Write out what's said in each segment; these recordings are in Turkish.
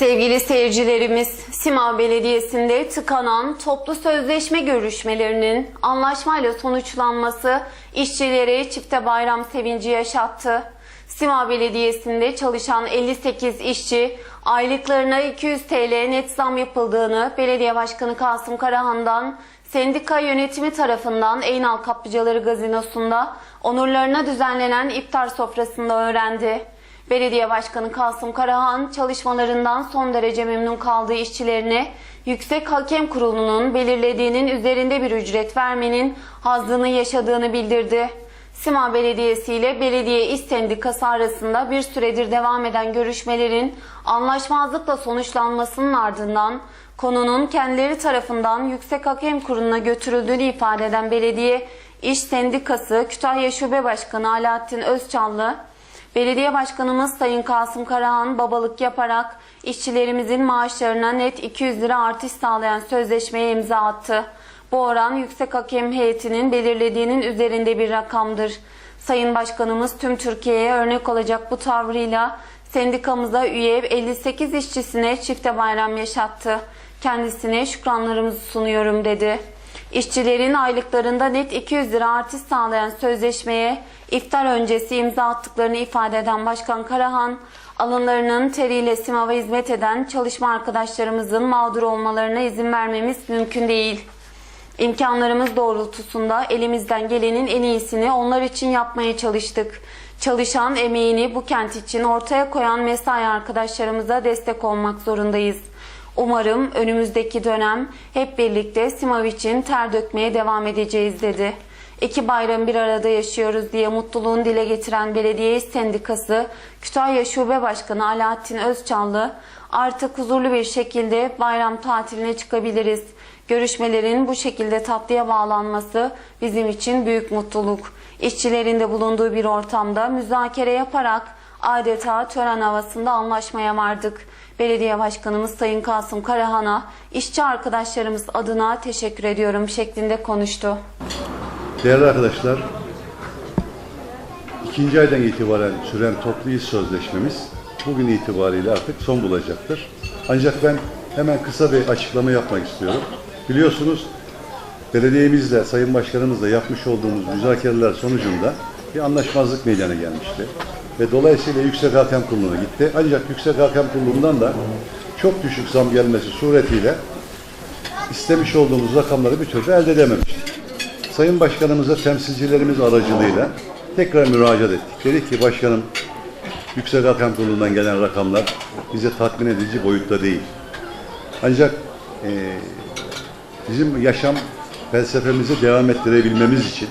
Sevgili seyircilerimiz, Sima Belediyesi'nde tıkanan toplu sözleşme görüşmelerinin anlaşmayla sonuçlanması işçilere çifte bayram sevinci yaşattı. Sima Belediyesi'nde çalışan 58 işçi aylıklarına 200 TL net zam yapıldığını Belediye Başkanı Kasım Karahan'dan sendika yönetimi tarafından Eynal Kaplıcaları Gazinosu'nda onurlarına düzenlenen iftar sofrasında öğrendi. Belediye Başkanı Kasım Karahan çalışmalarından son derece memnun kaldığı işçilerine Yüksek Hakem Kurulu'nun belirlediğinin üzerinde bir ücret vermenin hazzını yaşadığını bildirdi. Sima Belediyesi ile Belediye İş Sendikası arasında bir süredir devam eden görüşmelerin anlaşmazlıkla sonuçlanmasının ardından konunun kendileri tarafından Yüksek Hakem Kurulu'na götürüldüğünü ifade eden Belediye İş Sendikası Kütahya Şube Başkanı Alaaddin Özçallı, Belediye Başkanımız Sayın Kasım Karahan babalık yaparak işçilerimizin maaşlarına net 200 lira artış sağlayan sözleşmeye imza attı. Bu oran yüksek hakem heyetinin belirlediğinin üzerinde bir rakamdır. Sayın Başkanımız tüm Türkiye'ye örnek olacak bu tavrıyla sendikamıza üye 58 işçisine çifte bayram yaşattı. Kendisine şükranlarımızı sunuyorum dedi. İşçilerin aylıklarında net 200 lira artış sağlayan sözleşmeye iftar öncesi imza attıklarını ifade eden Başkan Karahan, alınlarının teriyle simava hizmet eden çalışma arkadaşlarımızın mağdur olmalarına izin vermemiz mümkün değil. İmkanlarımız doğrultusunda elimizden gelenin en iyisini onlar için yapmaya çalıştık. Çalışan emeğini bu kent için ortaya koyan mesai arkadaşlarımıza destek olmak zorundayız. Umarım önümüzdeki dönem hep birlikte Simav için ter dökmeye devam edeceğiz dedi. İki bayram bir arada yaşıyoruz diye mutluluğunu dile getiren Belediye Sendikası Kütahya Şube Başkanı Alaaddin Özçallı artık huzurlu bir şekilde bayram tatiline çıkabiliriz. Görüşmelerin bu şekilde tatlıya bağlanması bizim için büyük mutluluk. İşçilerin de bulunduğu bir ortamda müzakere yaparak adeta tören havasında anlaşmaya vardık. Belediye Başkanımız Sayın Kasım Karahan'a işçi arkadaşlarımız adına teşekkür ediyorum şeklinde konuştu. Değerli arkadaşlar, ikinci aydan itibaren süren toplu iş sözleşmemiz bugün itibariyle artık son bulacaktır. Ancak ben hemen kısa bir açıklama yapmak istiyorum. Biliyorsunuz belediyemizle, Sayın Başkanımızla yapmış olduğumuz müzakereler sonucunda bir anlaşmazlık meydana gelmişti. Ve dolayısıyla Yüksek Hakem Kurulu'na gitti. Ancak Yüksek Hakem Kurulu'ndan da çok düşük zam gelmesi suretiyle istemiş olduğumuz rakamları bir türlü elde edememiştik. Sayın Başkanımıza temsilcilerimiz aracılığıyla tekrar müracaat ettik. Dedik ki başkanım Yüksek Hakem Kurulu'ndan gelen rakamlar bize tatmin edici boyutta değil. Ancak eee, bizim yaşam felsefemizi devam ettirebilmemiz için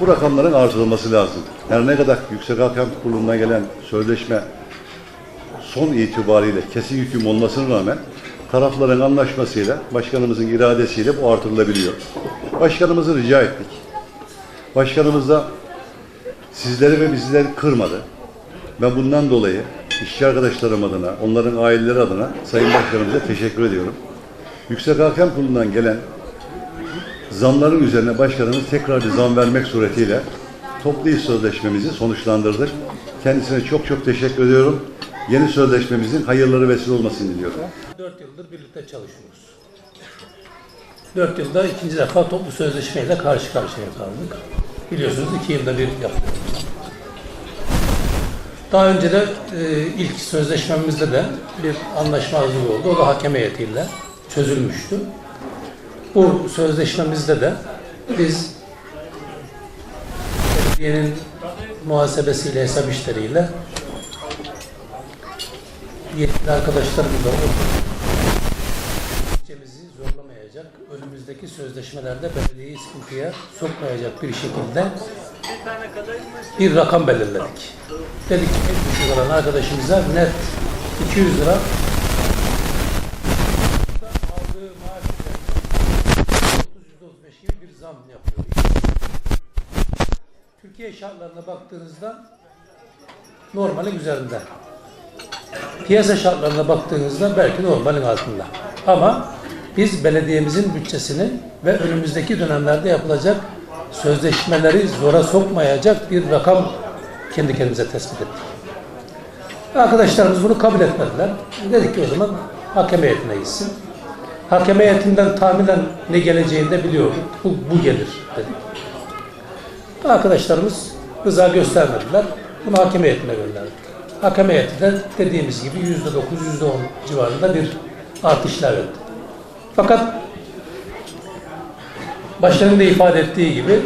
bu rakamların artırılması lazım. Her ne kadar Yüksek Hakem Kurulu'ndan gelen sözleşme son itibariyle kesin hüküm olmasına rağmen tarafların anlaşmasıyla, başkanımızın iradesiyle bu artırılabiliyor. Başkanımızı rica ettik. Başkanımız da sizleri ve bizleri kırmadı. Ben bundan dolayı işçi arkadaşlarım adına, onların aileleri adına Sayın Başkanımıza teşekkür ediyorum. Yüksek Hakem Kurulu'ndan gelen zamların üzerine başkanımız tekrar bir zam vermek suretiyle toplu iş sözleşmemizi sonuçlandırdık. Kendisine çok çok teşekkür ediyorum. Yeni sözleşmemizin hayırları vesile olmasını diliyorum. 4 yıldır birlikte çalışıyoruz. 4 yılda ikinci defa toplu sözleşmeyle karşı karşıya kaldık. Biliyorsunuz 2 yılda bir yapıyoruz. Daha önce de e, ilk sözleşmemizde de bir anlaşmazlık oldu. O da hakem heyetiyle çözülmüştü. Bu sözleşmemizde de biz belediyenin muhasebesiyle, hesap işleriyle yetkili arkadaşlarımızla oturup bütçemizi zorlamayacak, önümüzdeki sözleşmelerde belediyeyi sıkıntıya sokmayacak bir şekilde bir rakam belirledik. Dedik ki en düşük olan arkadaşımıza net 200 lira aldığı maaş üzerinden %30-%35 gibi bir zam yapıyor. Türkiye şartlarına baktığınızda normalin üzerinde. Piyasa şartlarına baktığınızda belki normalin altında. Ama biz belediyemizin bütçesini ve önümüzdeki dönemlerde yapılacak sözleşmeleri zora sokmayacak bir rakam kendi kendimize tespit ettik. Arkadaşlarımız bunu kabul etmediler. Dedik ki o zaman hakem heyetine gitsin. Hakem heyetinden tahminen ne geleceğini de biliyorduk. Bu, bu gelir dedik. Arkadaşlarımız rıza göstermediler. Bunu hakem heyetine gönderdik. Hakem heyeti de dediğimiz gibi yüzde dokuz, yüzde on civarında bir artışlar verdi. Fakat başlarında ifade ettiği gibi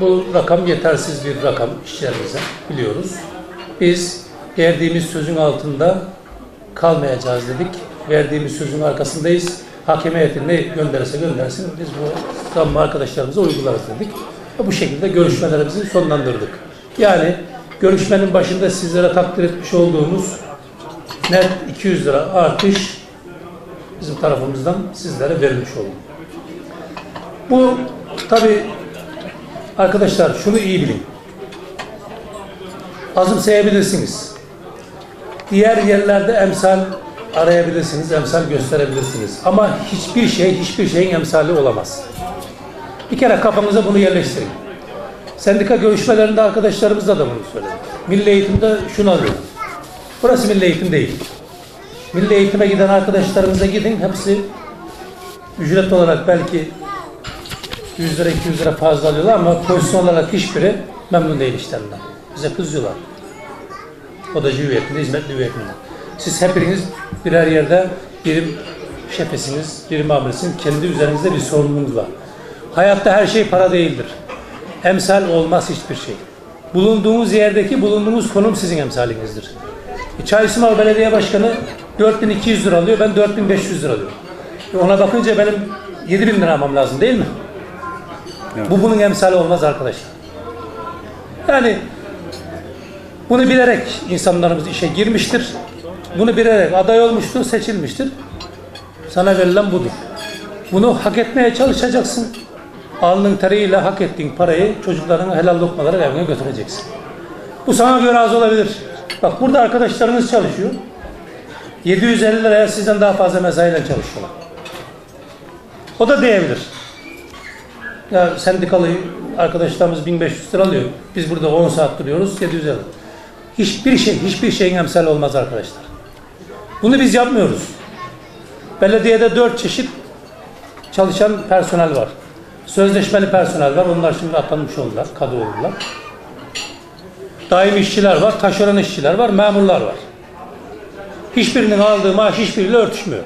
bu rakam yetersiz bir rakam işçilerimize biliyoruz. Biz verdiğimiz sözün altında kalmayacağız dedik. Verdiğimiz sözün arkasındayız. Hakem heyeti ne gönderirse göndersin biz bu zammı arkadaşlarımıza uygularız dedik. Bu şekilde görüşmelerimizi sonlandırdık. Yani görüşmenin başında sizlere takdir etmiş olduğumuz net 200 lira artış bizim tarafımızdan sizlere verilmiş oldu. Bu tabi arkadaşlar şunu iyi bilin. Azımsayabilirsiniz. Diğer yerlerde emsal arayabilirsiniz, emsal gösterebilirsiniz. Ama hiçbir şey, hiçbir şeyin emsali olamaz. Bir kere kafanıza bunu yerleştirin. Sendika görüşmelerinde arkadaşlarımızla da bunu söyledik. Milli eğitimde şunu alıyorum. Burası milli eğitim değil. Milli eğitime giden arkadaşlarımıza gidin. Hepsi ücret olarak belki 100 lira 200 lira fazla alıyorlar ama pozisyon olarak hiçbiri memnun değil işlerinden. Bize kızıyorlar. Odacı hüviyetinde, hizmetli hüviyetinde. Siz hepiniz birer yerde birim şefesiniz, birim amirsiniz. Kendi üzerinizde bir sorumluluğunuz var. Hayatta her şey para değildir. Emsal olmaz hiçbir şey. Bulunduğunuz yerdeki bulunduğunuz konum sizin emsalinizdir. Çayısmal Belediye Başkanı 4200 lira alıyor, ben 4500 lira alıyorum. E Ona bakınca benim 7000 lira almam lazım değil mi? Bu bunun emsali olmaz arkadaşlar. Yani bunu bilerek insanlarımız işe girmiştir. Bunu bilerek aday olmuştur, seçilmiştir. Sana verilen budur. Bunu hak etmeye çalışacaksın. Alnın teriyle hak ettiğin parayı çocuklarına helal lokmaları evine götüreceksin. Bu sana göre az olabilir. Bak burada arkadaşlarınız çalışıyor. 750 liraya sizden daha fazla mesaiyle çalışıyorlar. O da diyebilir. Ya sendikalı arkadaşlarımız 1500 lira alıyor. Biz burada 10 saat duruyoruz 700 lira. Hiçbir şey, hiçbir şeyin emsal olmaz arkadaşlar. Bunu biz yapmıyoruz. Belediyede 4 çeşit çalışan personel var. Sözleşmeli personel var. Onlar şimdi atanmış oldular, kadı oldular. Daim işçiler var, taşeron işçiler var, memurlar var. Hiçbirinin aldığı maaş hiçbiriyle örtüşmüyor.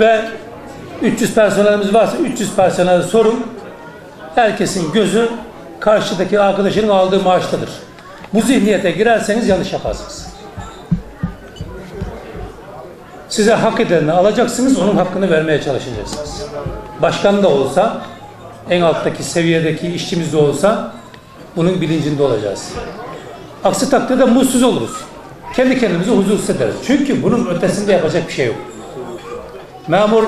Ve 300 personelimiz varsa 300 personel sorun. Herkesin gözü karşıdaki arkadaşının aldığı maaştadır. Bu zihniyete girerseniz yanlış yaparsınız. Size hak edeni alacaksınız, onun hakkını vermeye çalışacaksınız. Başkan da olsa, en alttaki seviyedeki işçimiz de olsa bunun bilincinde olacağız. Aksi takdirde mutsuz oluruz. Kendi kendimize huzursuz ederiz. Çünkü bunun ötesinde yapacak bir şey yok. Memur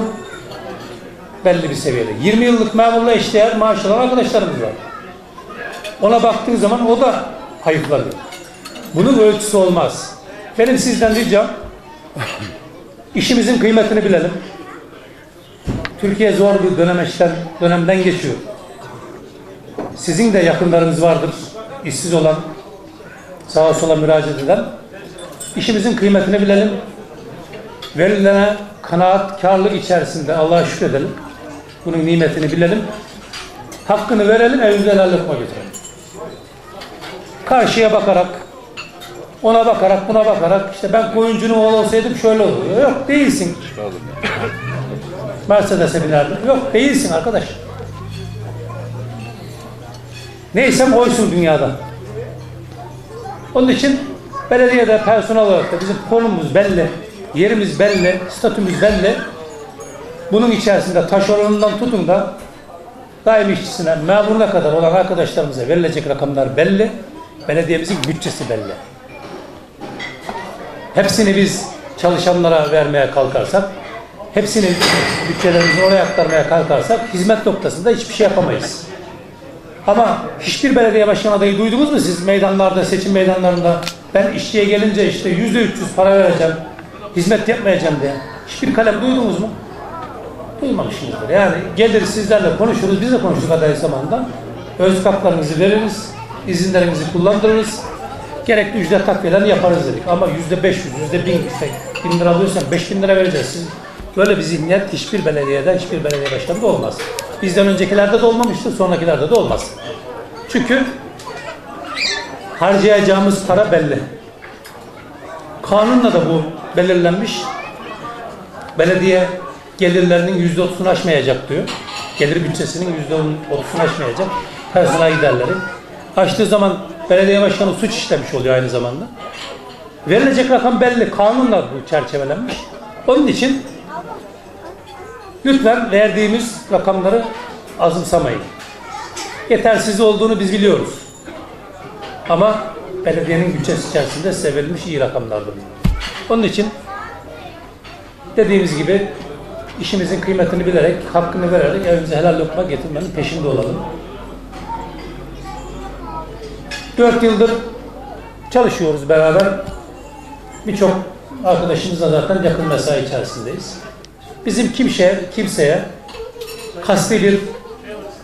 belli bir seviyede. 20 yıllık memurla eşdeğer maaş alan arkadaşlarımız var. Ona baktığın zaman o da hayıflanıyor. Bunun ölçüsü olmaz. Benim sizden ricam işimizin kıymetini bilelim. Türkiye zor bir dönemeçten, dönemden geçiyor. Sizin de yakınlarınız vardır. işsiz olan, sağa sola müracaat eden. İşimizin kıymetini bilelim. Verilene kanaat, karlılık içerisinde Allah'a şükredelim. Bunun nimetini bilelim. Hakkını verelim, evimize helal lokma götürelim. Karşıya bakarak, ona bakarak, buna bakarak, işte ben koyuncunun oğlu olsaydım şöyle olur. Yok değilsin. Mercedes'e binerdim. Yok değilsin arkadaş. Neysem oysun dünyada. Onun için belediyede personel olarak da bizim konumumuz belli, yerimiz belli, statümüz belli. Bunun içerisinde taşeronundan tutun da daim işçisine, memuruna kadar olan arkadaşlarımıza verilecek rakamlar belli. Belediyemizin bütçesi belli. Hepsini biz çalışanlara vermeye kalkarsak, hepsini bütçelerimizi oraya aktarmaya kalkarsak hizmet noktasında hiçbir şey yapamayız. Ama hiçbir belediye başkan adayı duydunuz mu siz meydanlarda, seçim meydanlarında ben işçiye gelince işte yüzde 300 para vereceğim, hizmet yapmayacağım diye. Hiçbir kalem duydunuz mu? Duymamışsınızdır. Yani gelir sizlerle konuşuruz, biz de konuştuk aday zamanında. Öz haklarınızı veririz, izinlerinizi kullandırırız. gerekli ücret takviyelerini yaparız dedik. Ama yüzde 500, yüzde 1000, işte 1000 lira alıyorsan 5000 lira vereceğiz. Siz böyle bir zihniyet hiçbir belediyede, hiçbir belediye başkanında olmaz. Bizden öncekilerde de olmamıştır, sonrakilerde de olmaz. Çünkü harcayacağımız para belli. Kanunla da bu belirlenmiş. Belediye gelirlerinin yüzde otuzunu aşmayacak diyor. Gelir bütçesinin yüzde otuzunu aşmayacak. Personel giderleri. Aştığı zaman belediye başkanı suç işlemiş oluyor aynı zamanda. Verilecek rakam belli. Kanunla bu çerçevelenmiş. Onun için lütfen verdiğimiz rakamları azımsamayın. Yetersiz olduğunu biz biliyoruz. Ama belediyenin bütçesi içerisinde size iyi rakamlardır. Onun için dediğimiz gibi işimizin kıymetini bilerek, hakkını vererek evimize helal lokma getirmenin peşinde olalım. Dört yıldır çalışıyoruz beraber. Birçok arkadaşımızla zaten yakın mesai içerisindeyiz. Bizim kimseye, kimseye kasti bir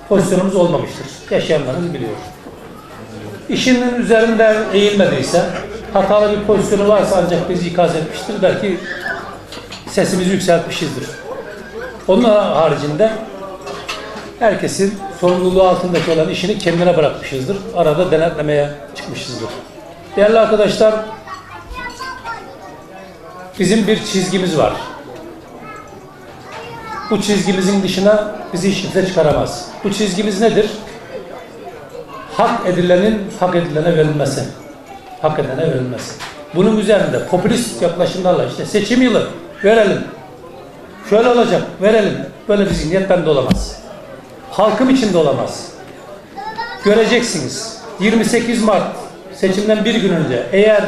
pozisyonumuz olmamıştır. Yaşayanlarınız biliyor. İşinin üzerinde eğilmediyse, hatalı bir pozisyonu varsa ancak bizi ikaz etmiştir. Belki sesimizi yükseltmişizdir. Onun haricinde herkesin sorumluluğu altındaki olan işini kendine bırakmışızdır. Arada denetlemeye çıkmışızdır. Değerli arkadaşlar, bizim bir çizgimiz var. Bu çizgimizin dışına bizi kimse çıkaramaz. Bu çizgimiz nedir? Hak edilenin hak edilene verilmesi. Hak edene verilmesi. Bunun üzerinde popülist yaklaşımlarla işte seçim yılı verelim. Şöyle olacak verelim. Böyle bir zihniyet bende olamaz. Halkım için de olamaz. Göreceksiniz. 28 Mart seçimden bir gün önce eğer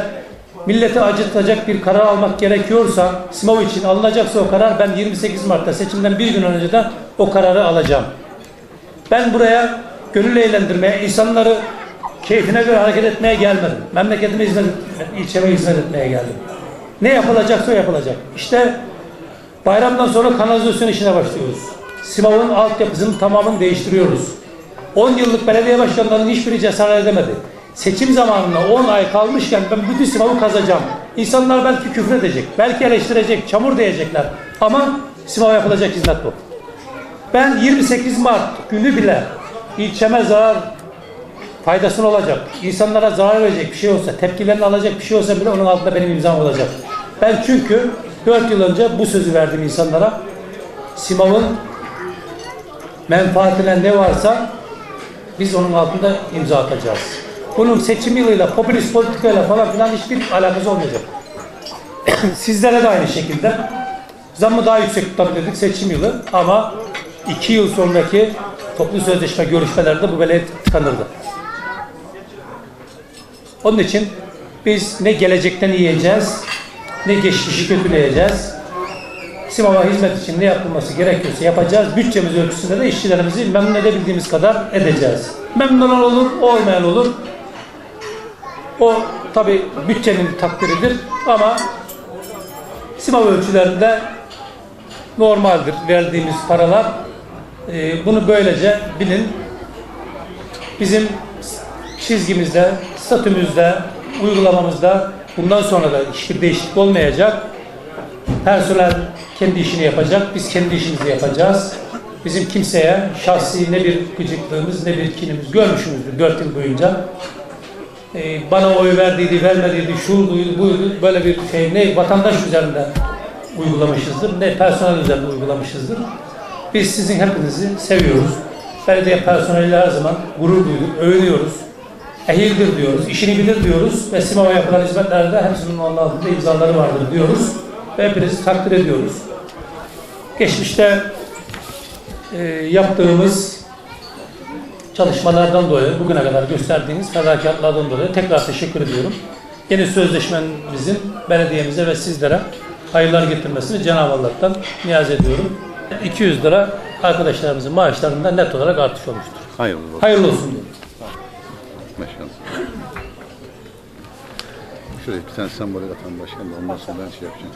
milleti acıtacak bir karar almak gerekiyorsa SİMAV için alınacaksa o karar ben 28 Mart'ta seçimden bir gün önce de o kararı alacağım. Ben buraya gönül eğlendirmeye, insanları keyfine göre hareket etmeye gelmedim. Memleketime hizmet, ilçeme hizmet etmeye geldim. Ne yapılacaksa o yapılacak. İşte bayramdan sonra kanalizasyon işine başlıyoruz. SİMAV'ın altyapısının tamamını değiştiriyoruz. 10 yıllık belediye başkanlarının hiçbiri cesaret edemedi. Seçim zamanında 10 ay kalmışken ben bütün SİMAV'ı kazacağım. İnsanlar belki küfür edecek, belki eleştirecek, çamur diyecekler. Ama SİMAV'a yapılacak hizmet bu. Ben 28 Mart günü bile ilçeme zarar faydasını olacak, insanlara zarar verecek bir şey olsa, tepkilerini alacak bir şey olsa bile onun altında benim imzam olacak. Ben çünkü 4 yıl önce bu sözü verdim insanlara. Simav'ın menfaatine ne varsa biz onun altında imza atacağız. Bunun seçim yılıyla, popülist politikayla falan filan hiçbir alakası olmayacak. Sizlere de aynı şekilde zammı daha yüksek tutabilirdik seçim yılı ama iki yıl sonraki toplu sözleşme görüşmelerde bu belediye tıkanırdı. Onun için biz ne gelecekten yiyeceğiz, ne geçmişi kötüleyeceğiz. Simava hizmet için ne yapılması gerekiyorsa yapacağız. Bütçemiz ölçüsünde de işçilerimizi memnun edebildiğimiz kadar edeceğiz. Memnun olur, olmayan olur. O tabi bütçenin takdiridir ama Simav ölçülerinde normaldir verdiğimiz paralar. Ee, bunu böylece bilin. Bizim çizgimizde, statümüzde, uygulamamızda bundan sonra da hiçbir değişiklik olmayacak. Personel kendi işini yapacak, biz kendi işimizi yapacağız. Bizim kimseye şahsi ne bir gıcıklığımız ne bir kinimiz görmüşümüzdür 4 yıl boyunca. Ee, bana oy verdiydi, vermediydi, şuydu, buydu, böyle bir şey ne vatandaş üzerinde uygulamışızdır, ne personel üzerinde uygulamışızdır. Biz sizin hepinizi seviyoruz. Belediye personeliyle her zaman gurur duyduk, övünüyoruz. Ehildir diyoruz, işini bilir diyoruz ve SİMAV'a yapılan hizmetlerde hepsinin onun altında imzaları vardır diyoruz. Ve hepinizi takdir ediyoruz. Geçmişte e, yaptığımız çalışmalardan dolayı, bugüne kadar gösterdiğiniz fedakarlıklardan dolayı tekrar teşekkür ediyorum. Yeni sözleşmemizin belediyemize ve sizlere hayırlar getirmesini Cenab-ı Allah'tan niyaz ediyorum. 200 lira arkadaşlarımızın maaşlarında net olarak artış olmuştur. Hayırlı olsun. Hayırlı olsun diyorum. Başkanım. Şuraya bir tane sembol atan başkan da ondan sonra ben şey yapacağım.